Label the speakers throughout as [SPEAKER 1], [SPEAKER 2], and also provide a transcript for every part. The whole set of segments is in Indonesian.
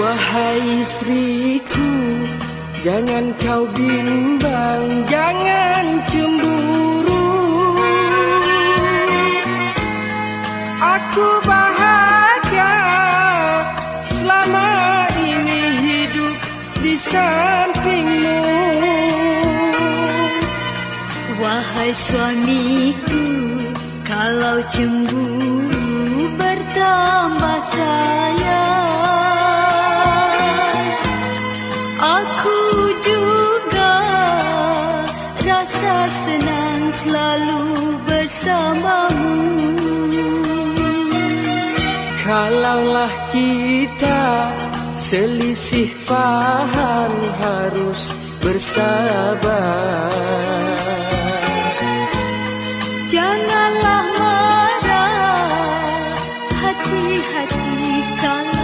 [SPEAKER 1] Wahai istriku, jangan kau bimbang, jangan cemburu. Aku bahagia selama ini hidup di sampingmu.
[SPEAKER 2] Wahai suamiku, kalau cemburu rasa senang selalu bersamamu.
[SPEAKER 1] Kalaulah kita selisih faham harus bersabar.
[SPEAKER 2] Janganlah marah, hati-hati kalau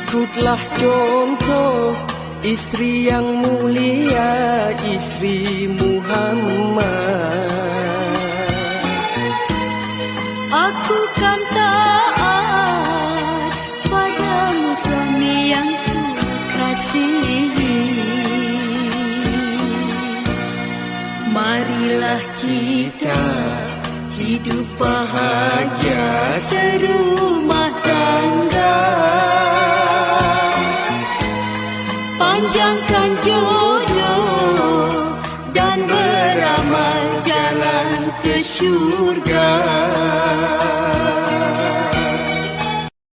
[SPEAKER 1] Ikutlah contoh istri yang mulia, istri Muhammad.
[SPEAKER 2] Aku kan taat padamu suami yang ku kasihi. Marilah kita hidup bahagia serumah ke syurga.